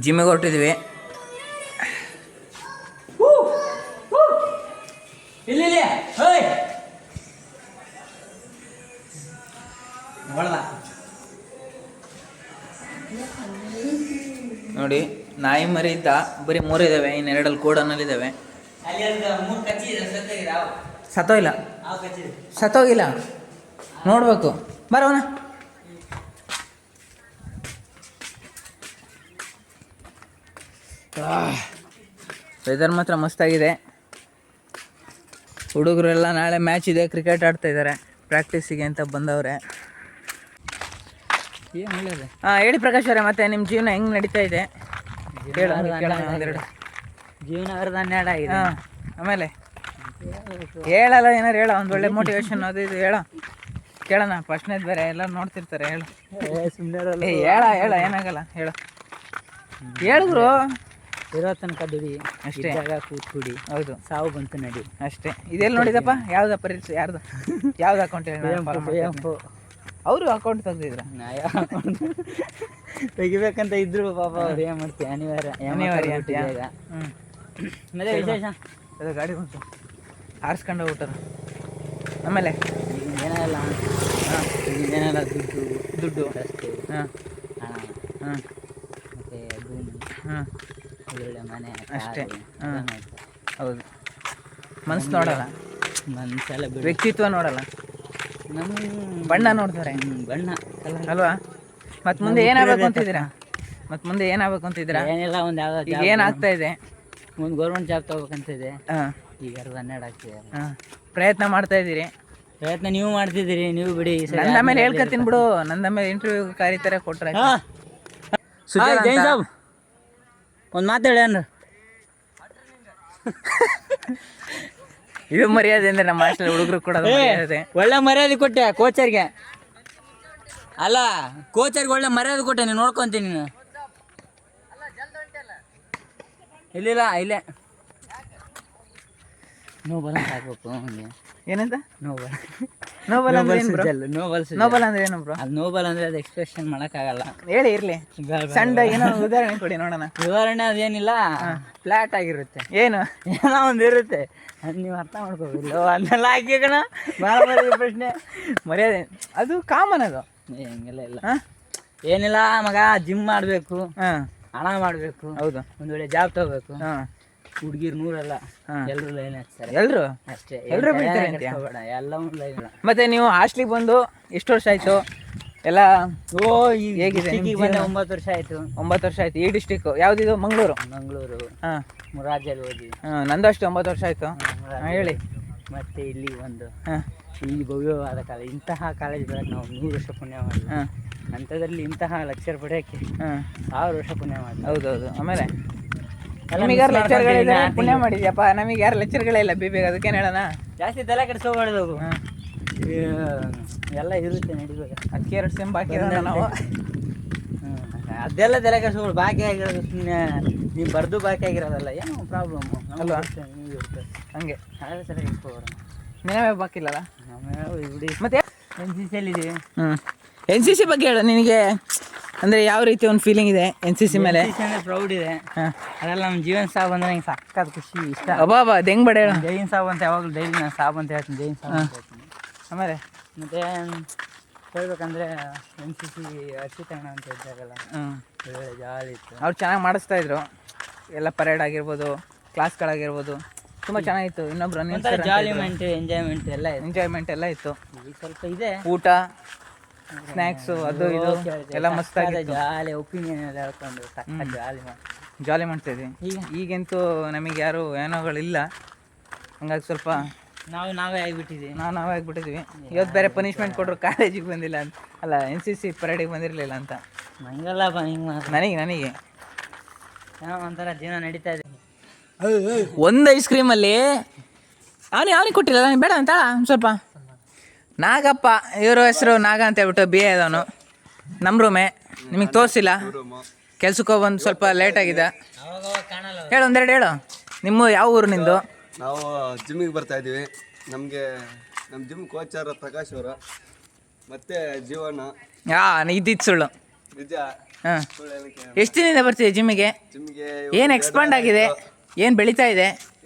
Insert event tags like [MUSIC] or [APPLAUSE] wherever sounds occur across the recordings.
ಜಿಮ್ಮಿಗೆ ಹೊರಟಿದ್ವಿ. ನೋಡಿ ನಾಯಿ ಮರಿ ಇದ್ದ ಬರೀ ಮೂರು ಕಚ್ಚಿ ಇನ್ನು ಎರಡಲ್ಲಿ ಅವು. ಸತ್ತೋಗಿಲ್ಲ? ಸತ್ತೋಗಿಲ್ಲ? ನೋಡ್ಬೇಕು. ಬರೋಣ. ವೆದರ್ ಮಾತ್ರ ಮಸ್ತಾಗಿದೆ. ಹುಡುಗರೆಲ್ಲ ನಾಳೆ ಮ್ಯಾಚ್ ಇದೆ ಕ್ರಿಕೆಟ್ ಆಡ್ತಾ ಇದ್ದಾರೆ ಪ್ರಾಕ್ಟೀಸಿಗೆ ಅಂತ ಬಂದವ್ರೆ. ಹಾಂ ಹೇಳಿ ಪ್ರಕಾಶ್ ಅವರೇ ಮತ್ತೆ ನಿಮ್ಮ ಜೀವನ ಹೆಂಗೆ ನಡೀತಾ ಇದೆ? ಜೀವನ ಅರ್ಧ ಹನ್ನೆರಡು ಆಗಿದೆ. ಹಾಂ ಆಮೇಲೆ? ಹೇಳಲ್ಲ ಏನಾರು ಹೇಳ ಒಂದು ಒಳ್ಳೆ ಮೋಟಿವೇಶನ್ ಅದು ಇದು ಹೇಳ. ಕೇಳೋಣ ಫಸ್ಟ್ನೇದು ಬೇರೆ ಎಲ್ಲ ನೋಡ್ತಿರ್ತಾರೆ ಹೇಳು. ಸುಮ್ಮನೆ ಹೇಳ ಹೇಳ ಏನಾಗಲ್ಲ ಹೇಳು. ಹೇಳಿದ್ರು ಇರೋ ತನಕ ದುಡಿ ಅಷ್ಟೇ. ಜಾಗ ಕೂತ್ ಕುಡಿ ಹೌದು. ಸಾವು ಬಂತು ನಡಿ. ಅಷ್ಟೇ. ಇದೆಲ್ಲ ನೋಡಿದಪ್ಪ? ಯಾವ್ದಪ್ಪ ರೀಲ್ಸ್ ಯಾರ್ದು? ಯಾವ್ದು ಅಕೌಂಟ್ ಕುವೆಂಪು ಅವರು ಅಕೌಂಟ್ ತೆಗ್ದಿದ್ರ? ನ್ಯಾಯ ತೆಗಿಬೇಕಂತ ಇದ್ರು ಪಾಪ ಅವ್ರು ಏನ್ ಮಾಡ್ತೀವಿ ಅನಿವಾರ್ಯ. ಅನಿವಾರ್ಯ ಮತ್ತೆ ವಿಶೇಷ? ಅದು ಗಾಡಿ ಬಂತು. ಹಾರಿಸ್ಕೊಂಡು ಹೋಗ್ಬಿಟ್ಟದ ಆಮೇಲೆ? ಏನೇ ಏನೆಲ್ಲ ಹಾಂ ದುಡ್ಡು? ದುಡ್ಡು. ಅಷ್ಟೇ ಹಾಂ. ಹಾಂ ಮತ್ತೆ ಭೂಮಿ ಹಾಂ ಒಳ್ಳೊಳ್ಳೆ ಮನೆ ಅಷ್ಟೇ. ಹಾ. ಹೌದು. ಮನ್ಸು ನೋಡಲ್ಲ. ಮನ್ಸಲ್ಲ ಬಿಡು. ವ್ಯಕ್ತಿತ್ವ ನೋಡಲ್ಲ. ನಮ್ಮ ಬಣ್ಣ ನೋಡ್ತಾರೆ. ಬಣ್ಣ. ಅಲ್ವಾ? ಮತ್ತೆ ಮುಂದೆ ಏನಾಗಬೇಕು ಅಂತಿದ್ದೀರಾ? ಮತ್ತೆ ಮುಂದೆ ಏನಾಗಬೇಕು ಅಂತಿದ್ದೀರಾ? ಏನಿಲ್ಲ ಒಂದು ಯಾವ ಈಗ ಏನಾಗ್ತಾ ಇದೆ? ಒಂದು ಗೌರ್ಮೆಂಟ್ ಜಾಬ್ ತಗೋಬೇಕಂತ ಇದೆ ಹಾ. ಈಗ ಎರಡು ಹನ್ನೆರಡು ಆಗ್ತಿದೆ ಹಾ. ಪ್ರಯತ್ನ ಮಾಡ್ತಾ ಇದ್ದೀರಿ? ಪ್ರಯತ್ನ ನೀವು ಮಾಡ್ತಿದ್ದೀರಿ ನೀವು ಬಿಡಿ. ನಂದ ಮೇಲೆ ಹೇಳ್ಕೊತೀನಿ ಬಿಡು. ನಂದ ಮೇಲೆ ಇಂಟರ್ವ್ಯೂ ಕರೀತಾರೆ ಕೊಟ್ರೆ ಹಾ. ಒಂದು ಮಾತು ಹೇಳಿ ಅನ್ರಿ. [LAUGHS] ಇದು ಮರ್ಯಾದೆ ಅಂದ್ರೆ ನಮ್ಮ ಹಾಸ್ಟೆಲ್ ಹುಡುಗರು ಕೂಡ ಮರ್ಯಾದೆ. ಒಳ್ಳೆ ಮರ್ಯಾದೆ ಕೊಟ್ಟೆ ಕೋಚರ್ಗೆ ಅಲ್ಲ ಕೋಚರ್ಗೆ ಒಳ್ಳೆ ಮರ್ಯಾದೆ ಕೊಟ್ಟೆ ನೀನು ನೋಡ್ಕೊಂತೀನಿ ನೀನು. ಇಲ್ಲಿಲ್ಲ ಇಲ್ಲೇ ನೋವು ಬಲ ಹಾಕ್ಬೇಕು ಏನಂತ? ನೋವು ಬಲ ನೋಬಲ್ ಅಂದ್ರೆ ಏನು ಬ್ರೋ ನೋಬಲ್ ನೋಬಲ್ ಅಂದ್ರೆ ಏನು ಬ್ರೋ ಅದು ನೋಬಲ್ ಅಂದ್ರೆ ಅದು ಎಕ್ಸ್ಪ್ರೆಷನ್ ಮಾಡೋಕ್ಕಾಗಲ್ಲ. ಹೇಳಿ ಇರ್ಲಿ. ಸಣ್ಣ ಏನೋ ಉದಾಹರಣೆ ಕೊಡಿ ನೋಡೋಣ. ವಿವರಣೆ ಅದೇನಿಲ್ಲ ಫ್ಲಾಟ್ ಆಗಿರುತ್ತೆ. ಏನು? ಏನೋ ಒಂದು ಇರುತ್ತೆ. ಅದು ನೀವು ಅರ್ಥ ಮಾಡ್ಕೋಬೇಕು ಅದನ್ನೆಲ್ಲ ಹಾಕಿ ಕಣ. ಭಾಳ ಬರೀ ಪ್ರಶ್ನೆ. ಮರ್ಯಾದೆ. ಅದು ಕಾಮನ್ ಅದು. ಹಂಗೆಲ್ಲ ಇಲ್ಲ. ಏನಿಲ್ಲ ಮಗ ಜಿಮ್ ಮಾಡಬೇಕು. ಹಾ. ಹಣ ಮಾಡಬೇಕು. ಹೌದು. ಒಂದು ವೇಳೆ ಜಾಬ್ ತಗೋಬೇಕು. ಹಾ. ಹುಡುಗಿರು ನೂರಲ್ಲ. ಎಲ್ಲರೂ ಲೈನ್ ಹಾಕ್ತಾರೆ. ಎಲ್ರು? ಅಷ್ಟೇ. ಎಲ್ಲರೂ ಬೀಳ್ತಾರೆ? ಎಲ್ಲವೂ ಲೈನ್ ಮತ್ತೆ ನೀವು ಹಾಸ್ಟ್ಲಿಗೆ ಬಂದು ಎಷ್ಟು ವರ್ಷ ಆಯ್ತು? ಎಲ್ಲ ಓ ಈಗ ಹೇಗಿದೆ ನಿಮ್ ಬಂದ? ಒಂಬತ್ತು ವರ್ಷ ಆಯ್ತು. ಒಂಬತ್ತು ವರ್ಷ ಆಯ್ತು. ಈ ಡಿಸ್ಟಿಕ್ ಯಾವ್ದಿದು? ಮಂಗಳೂರು? ಮಂಗಳೂರು. ಹಾ. ಮುರಾಜಲ್ಲಿ ಓದಿ ಹಾ, ನಂದು ಅಷ್ಟು ಒಂಬತ್ತು ವರ್ಷ ಆಯ್ತು. ಹೇಳಿ. ಮತ್ತೆ ಇಲ್ಲಿ ಒಂದು ಹಾ. ಈ ಭವ್ಯವಾದ ಕಾಲ ಇಂತಹ ಕಾಲೇಜ್ ಬೆಳಗ್ಗೆ ನಾವು ನೂರು ವರ್ಷ ಪುಣ್ಯ ಮಾಡಿ ಹಾ. ಅಂಥದ್ರಲ್ಲಿ ಇಂತಹ ಲೆಕ್ಚರ್ ಪಡೆಯೋಕ್ಕೆ ಹಾ. ಸಾವಿರ ವರ್ಷ ಪುಣ್ಯ ಮಾಡಿ ಹೌದೌದು. ಆಮೇಲೆ? ಎಲ್ಲ ನಮಗೆ ಯಾರು ಲೆಕ್ಚರ್ಗಳಿದ್ದಾರೆ ಪುಣ್ಯ ಮಾಡಿದ್ಯಪ್ಪ. ನಮಗೆ ಯಾರು ಲೆಕ್ಚರ್ಗಳೇ ಇಲ್ಲ ಬಿ ಬೇಗ ಅದಕ್ಕೇನು ಹೇಳೋಣ? ಜಾಸ್ತಿ ತಲೆ ಕೆಡಿಸ್ಕೋಬಾರ್ದು ಎಲ್ಲ ಇರುತ್ತೆ ನಡೀಬೇಕು. ಅದಕ್ಕೆ ಎರಡು ಸೆಮ್ ಬಾಕಿ ಇರೋಣ ನಾವು. ಅದೆಲ್ಲ ತಲೆ ಕೆಡಿಸ್ಕೊಳ್ಳಿ ಬಾಕಿ ಆಗಿರೋದು ಸುಮ್ಮನೆ ನೀವು ಬರ್ದು ಬಾಕಿ ಆಗಿರೋದಲ್ಲ ಏನು ಪ್ರಾಬ್ಲಮ್ ಅಲ್ವಾ? ಹಂಗೆ. ಅದೇ ತಲೆ ಕೆಡಿಸ್ಕೋಬಾರ್ದು. ನೀವೇ ಬಾಕಿ ಇಲ್ಲಲ್ಲ ಬಿಡಿ ಮತ್ತೆ? ಎನ್ ಸಿ ಸಿ ಇದ್ದೀವಿ ಹ್ಞೂ ಎನ್ ಸಿ ಸಿ ಬಗ್ಗೆ ಹೇಳು ನಿನಗೆ. ಅಂದರೆ ಯಾವ ರೀತಿ ಒಂದು ಫೀಲಿಂಗ್ ಇದೆ ಎನ್ ಸಿ ಸಿ ಮೇಲೆ? ಪ್ರೌಡ್ ಇದೆ. ಅದೆಲ್ಲ ನಮ್ಮ ಜೀವನ ಸಾಬ್ ಅಂದ್ರೆ ನಂಗೆ ಸಕ್ಕತ್ ಖುಷಿ ಇಷ್ಟ. ಅಬ್ಬಾ ಅಬ್ಬಾ ಅದು ಹೆಂಗ್ ಬಡ ಹೇಳು? ಜೈನ್ ಸಾಬ್ ಅಂತ ಯಾವಾಗಲೂ ಡೈಲಿ ನಾನು ಸಾಬ್ ಅಂತ ಹೇಳ್ತೀನಿ ಜೈನ್ ಸಾಬ್ ಅಂತ ಹೇಳ್ತೀನಿ. ಆಮೇಲೆ ಮತ್ತೆ ಹೇಳ್ಬೇಕಂದ್ರೆ ಎನ್ ಸಿ ಸಿ ಅರ್ಚಿತಣ್ಣ ಅಂತ ಇದ್ದಾಗಲ್ಲ ಜಾಲಿ ಇತ್ತು. ಅವ್ರು ಚೆನ್ನಾಗಿ ಮಾಡಿಸ್ತಾ ಇದ್ರು. ಎಲ್ಲ ಪರೇಡ್ ಆಗಿರ್ಬೋದು ಕ್ಲಾಸ್ಗಳಾಗಿರ್ಬೋದು ತುಂಬ ಚೆನ್ನಾಗಿತ್ತು. ಇನ್ನೊಬ್ರು ಜಾಲಿಮೆಂಟ್ ಎಂಜಾಯ್ಮೆಂಟ್ ಎಲ್ಲ ಎಂಜಾಯ್ಮೆಂಟ್ ಎಲ್ಲ ಇತ್ತು. ಸ್ವಲ್ಪ ಇದೆ. ಊಟ ಸ್ನ್ಯಾಕ್ಸು ಅದು ಇದು ಎಲ್ಲ ಮಸ್ತಾಗಿ ಜಾಲಿ ಒಪಿನಿಯನ್ ಎಲ್ಲ ಹೇಳ್ಕೊಂಡು ಸಕ್ಕ ಜಾಲಿ ಮಾಡ್ತಾ ಜಾಲಿ ಮಾಡ್ತಾಯಿದ್ವಿ ಈಗ? ಈಗಂತೂ ನಮಗೆ ಯಾರು ಏನೋಗಳಿಲ್ಲ. ಹಂಗಾಗಿ ಸ್ವಲ್ಪ ನಾವು ನಾವೇ ಆಗಿಬಿಟ್ಟಿದ್ದೀವಿ. ನಾವು ನಾವೇ ಆಗಿಬಿಟ್ಟಿದ್ವಿ ಇವತ್ತು ಬೇರೆ ಪನಿಷ್ಮೆಂಟ್ ಕೊಟ್ಟರು ಕಾಲೇಜಿಗೆ ಬಂದಿಲ್ಲ ಅಂತ. ಅಲ್ಲ ಎನ್ ಸಿ ಸಿ ಪರೇಡಿಗೆ ಬಂದಿರಲಿಲ್ಲ ಅಂತ. ಹಿಂಗೆ ಮಾತ್ರ ನನಗೆ ನನಗೆ. ಏನೋ ಒಂಥರ ಜೀವನ ನಡೀತಾ ಇದೆ. ಒಂದು ಐಸ್ ಕ್ರೀಮಲ್ಲಿ ಅವನಿಗೆ ಅವನಿಗೆ ಕೊಟ್ಟಿಲ್ಲ? ನನಗೆ ಬೇಡ ಅಂತ ಸ್ವಲ್ಪ. ನಾಗಪ್ಪ ಇವ್ರ ಹೆಸರು ನಾಗ ಅಂತ ಹೇಳ್ಬಿಟ್ಟು ಬಿ ಎ ಅದವನು ನಮ್ಮ ರೂಮೆ ನಿಮಗೆ ತೋರಿಸಿಲ್ಲ? ಕೆಲ್ಸಕ್ಕೆ ಹೋಗಿ ಬಂದು ಸ್ವಲ್ಪ ಲೇಟ್ ಆಗಿದೆ ಹೇಳು ಒಂದೆರಡು ಹೇಳು. ನಿಮ್ಮ ಯಾವ ಊರು ನಿಂದು? ನಾವು ಜಿಮ್ಮಿಗೆ ಬರ್ತಾ ಇದ್ದೀವಿ. ನಮಗೆ ನಮ್ಮ ಜಿಮ್ ಕೋಚರ್ ಪ್ರಕಾಶ್ ಅವರು. ಮತ್ತೆ ಜೀವನ. ಯಾ ಇದ್ದಿದ್ದು ಸುಳ್ಳು. ನಿಜ. ಹಾಂ. ಎಷ್ಟು ದಿನದಿಂದ ಬರ್ತೀವಿ ಜಿಮ್ಮಿಗೆ ಜಿಮ್ಗೆ ಏನು ಎಕ್ಸ್ಪಾಂಡ್ ಆಗಿದೆ? ಏನು ಬೆಳೀತಾ ಇದೆ?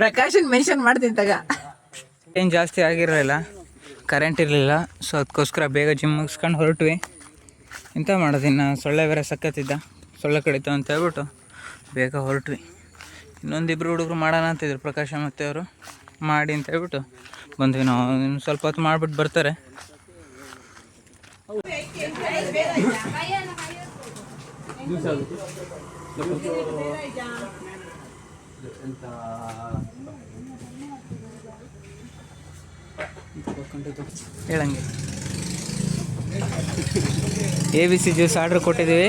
ಪ್ರಕಾಶನ್ ಮೆನ್ಷನ್ ಮಾಡ್ತಿದ್ದಾಗ. ಏನು ಜಾಸ್ತಿ ಆಗಿರಲಿಲ್ಲ ಕರೆಂಟ್ ಇರಲಿಲ್ಲ ಸೊ ಅದಕ್ಕೋಸ್ಕರ ಬೇಗ ಜಿಮ್ ಮುಗಿಸ್ಕೊಂಡು ಹೊರಟ್ವಿ. ಎಂತ ಮಾಡೋದು ಇನ್ನು ಸೊಳ್ಳೆ ಬೇರೆ ಸಕ್ಕತ್ತಿದ್ದ, ಸೊಳ್ಳೆ ಕಡಿತು ಅಂತ ಹೇಳ್ಬಿಟ್ಟು ಬೇಗ ಹೊರಟ್ವಿ. ಇನ್ನೊಂದಿಬ್ರು ಹುಡುಗರು ಮಾಡೋಣ ಅಂತಿದ್ರು, ಪ್ರಕಾಶ ಮತ್ತೆ ಅವರು. ಮಾಡಿ ಅಂತ ಹೇಳ್ಬಿಟ್ಟು ಬಂದ್ವಿ ನಾವು. ಇನ್ನು ಸ್ವಲ್ಪ ಹೊತ್ತು ಮಾಡಿಬಿಟ್ಟು ಬರ್ತಾರೆ. ಹೇಳಂಗೆ. A B C juice order ಕೊಟ್ಟಿದ್ದೀವಿ.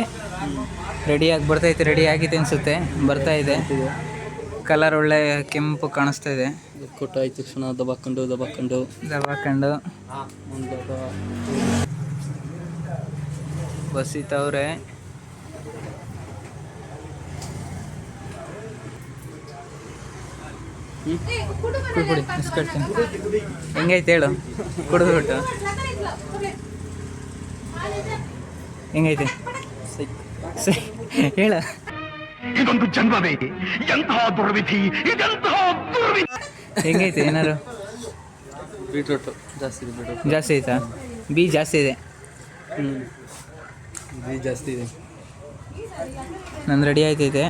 ರೆಡಿಯಾಗಿ ಬರ್ತೈತೆ ರೆಡಿ ಆಗಿದೆ ಅನಿಸುತ್ತೆ. ಬರ್ತಾ ಇದೆ. ಕಲರ್ ಒಳ್ಳೆ ಕೆಂಪು ಕಾಣಿಸ್ತಾ ಇದೆ. ತಕ್ಷಣ ದಬಾಕೊಂಡು ದಬಾಕೊಂಡು. ದಬಾಕೊಂಡು. ಬಸಿತವ್ರೆ ಕುಡಿ ಮಿಸ್ ಇಸ್ಕೊಡ್ತೀನಿ ಹೆಂಗೈತೆ ಹೇಳು? ಕುಡಿದ್ಬಿಟ್ಟು ಹೆಂಗೈತೆ? ಸರಿ ಹೇಳ. ಇದೊಂದು ಜನ್ಮವೇ. ಎಂತಹ ದುರ್ವಿಧಿ ಇದೆಂತಹ ದುರ್ವಿಧಿ ಹೆಂಗೈತೆ ಏನಾರು? ಬೀಟ್ರೂಟು. ಜಾಸ್ತಿ ಇದೆ ಬೀಟ್ರೂಟ್. ಜಾಸ್ತಿ ಆಯ್ತಾ? ಬಿ ಜಾಸ್ತಿ ಇದೆ. ಹ್ಞೂ ಬೀ ಜಾಸ್ತಿ ಇದೆ. ನಂದು ರೆಡಿ ಆಯ್ತೈತೆ.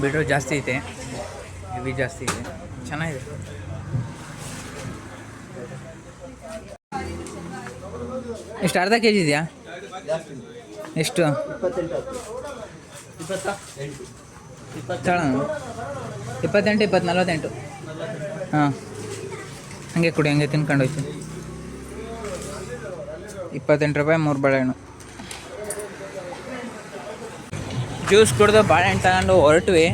ಬೀಟ್ರೋಟ್ ಜಾಸ್ತಿ ಐತೆ. ಹೆವಿ ಜಾಸ್ತಿ ಇದೆ ಚೆನ್ನಾಗಿದೆ. ಎಷ್ಟು ಅರ್ಧ ಕೆ ಜಿ ಇದೆಯಾ? ಎಷ್ಟು? ಇಪ್ಪತ್ತೆಂಟು. ಇಪ್ಪತ್ತೆಂಟು ಇಪ್ಪತ್ತು ನಲ್ವತ್ತೆಂಟು. ಹಾಂ. ಹಂಗೆ ಕುಡಿ, ಹಂಗೆ ತಿನ್ಕೊಂಡು ಹೋಯ್ತು. ಇಪ್ಪತ್ತೆಂಟು ರೂಪಾಯಿ ಮೂರು ಬಾಳೆಹಣ್ಣು. ಜ್ಯೂಸ್ ಕುಡ್ದು ಬಾಳೆಹಣ್ಣು ತಗೊಂಡು ಹೊರಟ್ವಿ.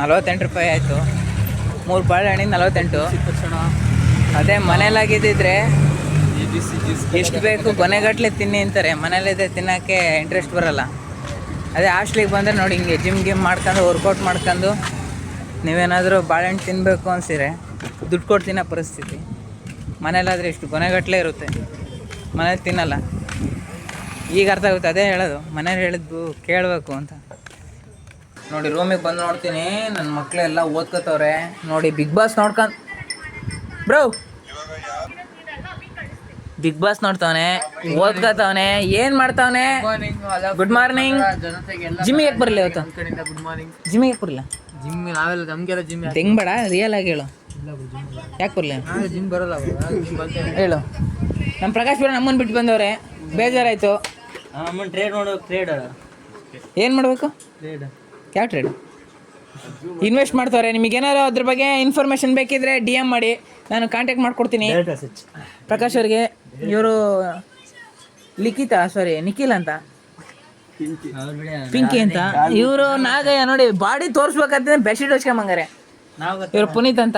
ನಲ್ವತ್ತೆಂಟು ರೂಪಾಯಿ ಆಯಿತು. ಮೂರು ಬಾಳೆಹಣ್ಣಿಗೆ ನಲ್ವತ್ತೆಂಟು. ಅದೇ ಮನೇಲಾಗಿದ್ದಿದ್ರೆ ಎಷ್ಟು ಬೇಕು ಕೊನೆಗಟ್ಟಲೆ ತಿನ್ನಿ ಅಂತಾರೆ. ಮನೇಲಿದೆ ತಿನ್ನೋಕ್ಕೆ ಇಂಟ್ರೆಸ್ಟ್ ಬರಲ್ಲ. ಅದೇ ಹಾಸ್ಟ್ಲಿಗೆ ಬಂದರೆ ನೋಡಿ ಹಿಂಗೆ ಜಿಮ್ ಗಿಮ್ ಮಾಡ್ಕೊಂಡು ವರ್ಕೌಟ್ ಮಾಡ್ಕೊಂಡು ನೀವೇನಾದರೂ ಬಾಳೆಹಣ್ಣು ತಿನ್ನಬೇಕು ಅನ್ಸಿದ್ರೆ ದುಡ್ಡು ಕೊಟ್ಟು ಪರಿಸ್ಥಿತಿ. ಮನೇಲಾದರೆ ಇಷ್ಟು ಕೊನೆಗಟ್ಟಲೆ ಇರುತ್ತೆ. ಮನೇಲಿ ತಿನ್ನಲ್ಲ. ಈಗ ಅರ್ಥ ಆಗುತ್ತೆ, ಅದೇ ಹೇಳೋದು. ಮನೇಲಿ ಹೇಳಿದ್ದು ಕೇಳಬೇಕು ಅಂತ. ನೋಡಿ ರೂಮಿಗೆ ಬಂದು ನೋಡ್ತೀನಿ. ನನ್ನ ಮಕ್ಕಳೆಲ್ಲ ಓದ್ಕೋತವ್ರೆ. ನೋಡಿ ಬಿಗ್ ಬಾಸ್ ನೋಡ್ಕೊಂಡು ಬ್ರೋ ಬಿಗ್ ಬಾಸ್ ನೋಡ್ತಾವನೆ ಓದ್ಕೋತಾವನೆ ಏನ್ ಮಾಡ್ತಾವನೆ? ಗುಡ್ ಮಾರ್ನಿಂಗ್ ಜಿಮ್ಮಿಗೆ ಯಾಕೆ ಬರಲಿ ಇವತ್ತು. ಗುಡ್ ಮಾರ್ನಿಂಗ್ ಜಿಮ್ಮಿಗೆ ಯಾಕೆ ಬರಲಿಲ್ಲ? ಜಿಮ್ ನಾವೆಲ್ಲ ನಮ್ಗೆಲ್ಲ ಜಿಮ್ ಹೆಂಗ್ ಬೇಡ? ರಿಯಲ್ ಆಗಿ ಹೇಳು. ಯಾಕೆ ಬರಲಿ ಜಿಮ್ ಬರಲ್ಲ ಹೇಳು. ನಮ್ಮ ಪ್ರಕಾಶ್ ಬೇಡ ನಮ್ಮನ್ನು ಬಿಟ್ಟು ಬಂದವ್ರೆ. ಬೇಜಾರಾಯ್ತು. ಅಮ್ಮನ್ ಟ್ರೇಡ್ ನೋಡು ಟ್ರೇಡ್ ಏನು ಮಾಡಬೇಕು? ಟ್ರೇಡ್ ಯಾವ ಟ್ರೇಡ್ ಇನ್ವೆಸ್ಟ್ ಮಾಡ್ತವ್ರೆ. ನಿಮಗೆ ಏನಾದ್ರು ಅದ್ರ ಬಗ್ಗೆ ಇನ್ಫಾರ್ಮೇಷನ್ ಬೇಕಿದ್ರೆ ಡಿ ಎಂ ಮಾಡಿ. ನಾನು ಕಾಂಟ್ಯಾಕ್ಟ್ ಮಾಡ್ಕೊಡ್ತೀನಿ. ಪ್ರಕಾಶ್ ಅವ್ರಿಗೆ. ಇವರು ಲಿಖಿತ ಸಾರಿ ನಿಖಿಲ್ ಅಂತ. ಪಿಂಕಿ ಅಂತ. ಇವರು ನಾಗಯ್ಯ ನೋಡಿ ಬಾಡಿ ತೋರಿಸ್ಬೇಕಂತ ಬೆಡ್ಶೀಟ್ ಹೊಚ್ಕೊಂಬಂಗಾರೆ. ಇವ್ರು ಗೊತ್ತ ಇವರು ಪುನೀತ್ ಅಂತ.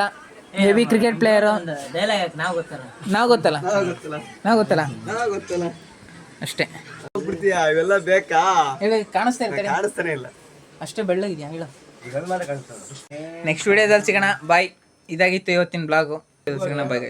ಹೆವಿ ಕ್ರಿಕೆಟ್ ಪ್ಲೇಯರು ಡೈಲಾಗ್ ನಾವು ಗೊತ್ತಲ್ಲ? ನಾವು ಗೊತ್ತಲ್ಲ. ನಾವು ಗೊತ್ತಲ್ಲ. ಗೊತ್ತಲ್ಲ. ಅಷ್ಟೇ. ಇವೆಲ್ಲ ಬೇಕಾ? ಕಾಣಿಸ್ತಾ ಇರ್ತಾರೆ ಕಾಣಿಸ್ತಾನೆ ಇಲ್ಲ. ಅಷ್ಟೇ ಬೆಳ್ಳಗಿದ್ಯಾ? ಹೇಳು. ನೆಕ್ಸ್ಟ್ ವಿಡಿಯೋದಲ್ಲಿ ಸಿಗೋಣ. ಬಾಯ್ ಇದಾಗಿತ್ತು ಇವತ್ತಿನ ಬ್ಲಾಗು ಸಿಗೋಣ ಬಾಯ್